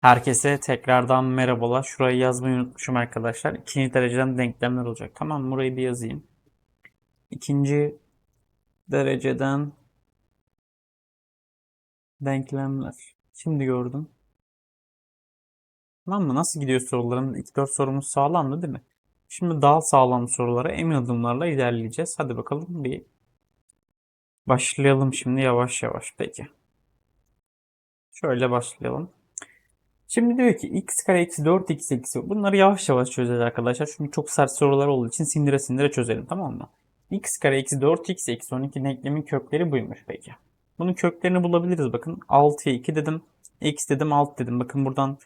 Herkese tekrardan merhabalar. Şurayı yazmayı unutmuşum arkadaşlar. İkinci dereceden denklemler olacak. Tamam? Burayı bir yazayım. İkinci dereceden denklemler. Şimdi gördüm. Tamam mı? Nasıl gidiyor soruların? İlk dört sorumuz sağlamdı değil mi? Şimdi daha sağlam sorulara emin adımlarla ilerleyeceğiz. Hadi bakalım bir başlayalım şimdi yavaş yavaş. Peki. Şöyle başlayalım. Şimdi diyor ki x kare eksi 4x eksi bunları yavaş yavaş çözeceğiz arkadaşlar. Çünkü çok sert sorular olduğu için sindire sindire çözelim tamam mı? x kare eksi 4x eksi 12 denklemin kökleri buymuş peki. Bunun köklerini bulabiliriz bakın. 6'ya 2 dedim. x dedim 6 dedim. Bakın buradan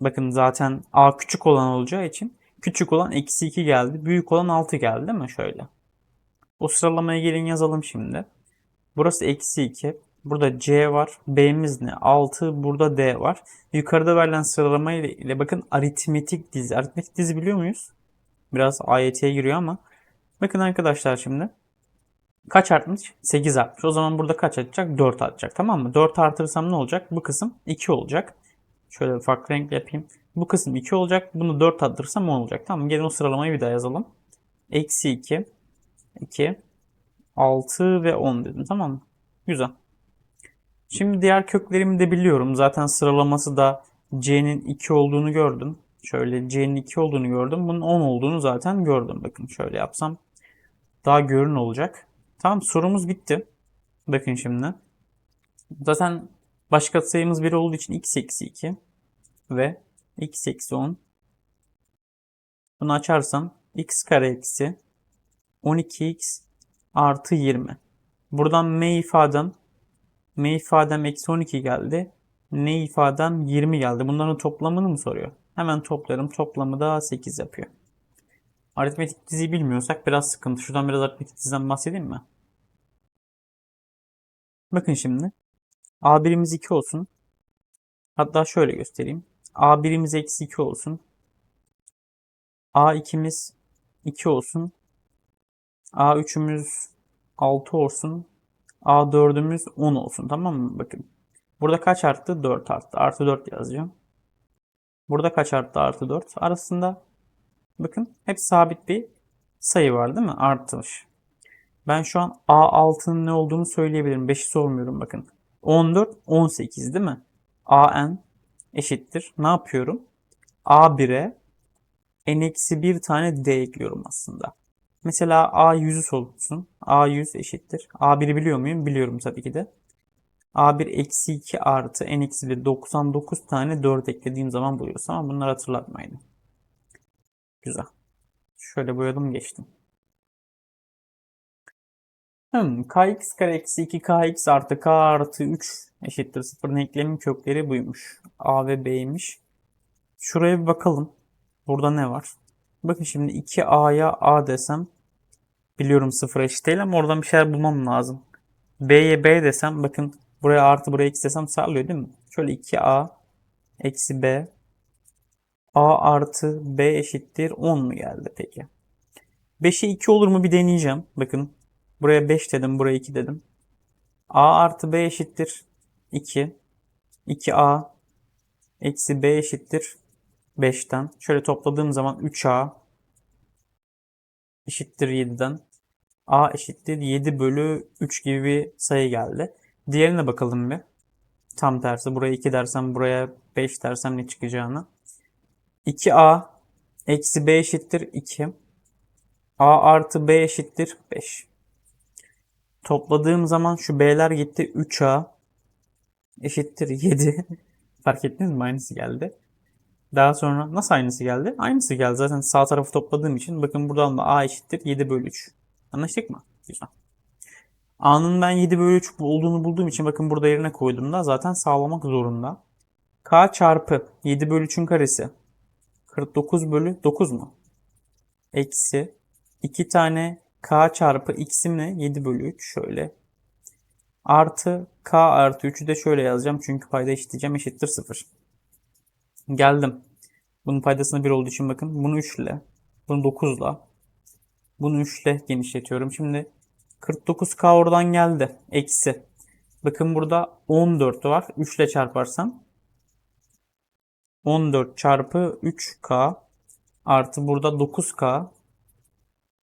bakın zaten a küçük olan olacağı için küçük olan eksi 2 geldi. Büyük olan 6 geldi değil mi? Şöyle. O sıralamaya gelin yazalım şimdi. Burası eksi 2. Burada C var. B'miz ne? 6. Burada D var. Yukarıda verilen sıralama ile, bakın aritmetik dizi. Aritmetik dizi biliyor muyuz? Biraz AYT'ye giriyor ama. Bakın arkadaşlar şimdi. Kaç artmış? 8 artmış. O zaman burada kaç artacak? 4 artacak. Tamam mı? 4 artırsam ne olacak? Bu kısım 2 olacak. Şöyle farklı renk yapayım. Bu kısım 2 olacak. Bunu 4 arttırsam 10 olacak. Tamam? Gelin o sıralamayı bir daha yazalım. Eksi 2. 2. 6 ve 10 dedim. Tamam mı? Güzel. Şimdi diğer köklerimi de biliyorum. Zaten sıralaması da C'nin 2 olduğunu gördüm. Şöyle C'nin 2 olduğunu gördüm. Bunun 10 olduğunu zaten gördüm. Bakın şöyle yapsam daha görün olacak. Tamam sorumuz bitti. Bakın şimdi. Zaten başka sayımız 1 olduğu için x eksi 2 ve x eksi 10. Bunu açarsam x kare eksi 12x artı 20. Buradan m ifadem m ifadem eksi 12 geldi. n ifadem 20 geldi. Bunların toplamını mı soruyor? Hemen toplarım. Toplamı da 8 yapıyor. Aritmetik diziyi bilmiyorsak biraz sıkıntı. Şuradan biraz aritmetik diziden bahsedeyim mi? Bakın şimdi. A birimiz 2 olsun. Hatta şöyle göstereyim. A birimiz eksi 2 olsun. A 2'miz 2 olsun. A 3'ümüz 6 olsun. A4'ümüz 10 olsun tamam mı? Bakın. Burada kaç arttı? 4 arttı. Artı 4 yazacağım. Burada kaç arttı? Artı 4. Arasında bakın hep sabit bir sayı var değil mi? Artmış. Ben şu an A6'nın ne olduğunu söyleyebilirim. 5'i sormuyorum bakın. 14, 18 değil mi? AN eşittir. Ne yapıyorum? A1'e n-1 tane D ekliyorum aslında. Mesela A100'ü sorulsun. A100 eşittir. A1'i biliyor muyum? Biliyorum tabii ki de. A1 eksi 2 artı n eksi 1 99 tane 4 eklediğim zaman buluyoruz. Ama bunları hatırlatmayın. Güzel. Şöyle boyadım geçtim. Hmm, kx kare eksi 2 kx artı k artı 3 eşittir 0'ın eklemin kökleri buymuş. A ve B'ymiş. Şuraya bir bakalım. Burada ne var? Bakın şimdi 2A'ya A desem biliyorum 0 eşit değil ama oradan bir şeyler bulmam lazım. B'ye B desem bakın buraya artı buraya x desem sağlıyor değil mi? Şöyle 2A eksi B A artı B eşittir 10 mu geldi peki? 5'e 2 olur mu bir deneyeceğim. Bakın buraya 5 dedim buraya 2 dedim. A artı B eşittir 2. 2A eksi B eşittir 5'ten. Şöyle topladığım zaman 3A eşittir 7'den. A eşittir 7 bölü 3 gibi bir sayı geldi. Diğerine bakalım bir. Tam tersi. Buraya 2 dersem buraya 5 dersem ne çıkacağını. 2A eksi B eşittir 2. A artı B eşittir 5. Topladığım zaman şu B'ler gitti. 3A eşittir 7. Fark ettiniz mi? Aynısı geldi. Daha sonra nasıl aynısı geldi? Aynısı geldi. Zaten sağ tarafı topladığım için bakın buradan da A eşittir 7 bölü 3. Anlaştık mı? Güzel. A'nın ben 7 bölü 3 olduğunu bulduğum için bakın burada yerine koyduğumda zaten sağlamak zorunda. K çarpı 7 bölü 3'ün karesi 49 bölü 9 mu? Eksi 2 tane K çarpı x'im ne? 7 bölü 3 şöyle. Artı K artı 3'ü de şöyle yazacağım. Çünkü payda eşitleyeceğim eşittir 0. Geldim. Bunun paydasına 1 olduğu için bakın. Bunu 3 ile. Bunu 9 ile. Bunu 3 ile genişletiyorum. Şimdi 49K oradan geldi. Eksi. Bakın burada 14 var. 3 ile çarparsam 14 çarpı 3K artı burada 9K.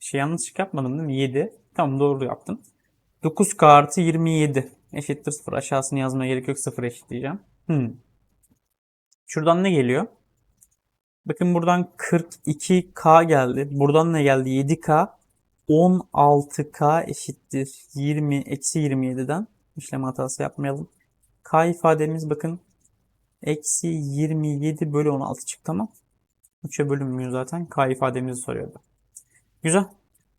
Şey yanlış yapmadım değil mi? 7. Tamam doğru yaptım. 9K artı 27 eşittir 0. Aşağısını yazmaya gerek yok. 0 eşitleyeceğim. Hmm. Şuradan ne geliyor? Bakın buradan 42K geldi. Buradan ne geldi? 7K. 16K eşittir 20 eksi 27'den. İşlem hatası yapmayalım. K ifademiz bakın eksi 27 bölü 16 çıktı tamam. 3'e bölünmüyor zaten. K ifademizi soruyordu. Güzel.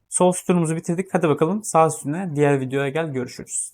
Sol sütunumuzu bitirdik. Hadi bakalım sağ üstüne diğer videoya gel görüşürüz.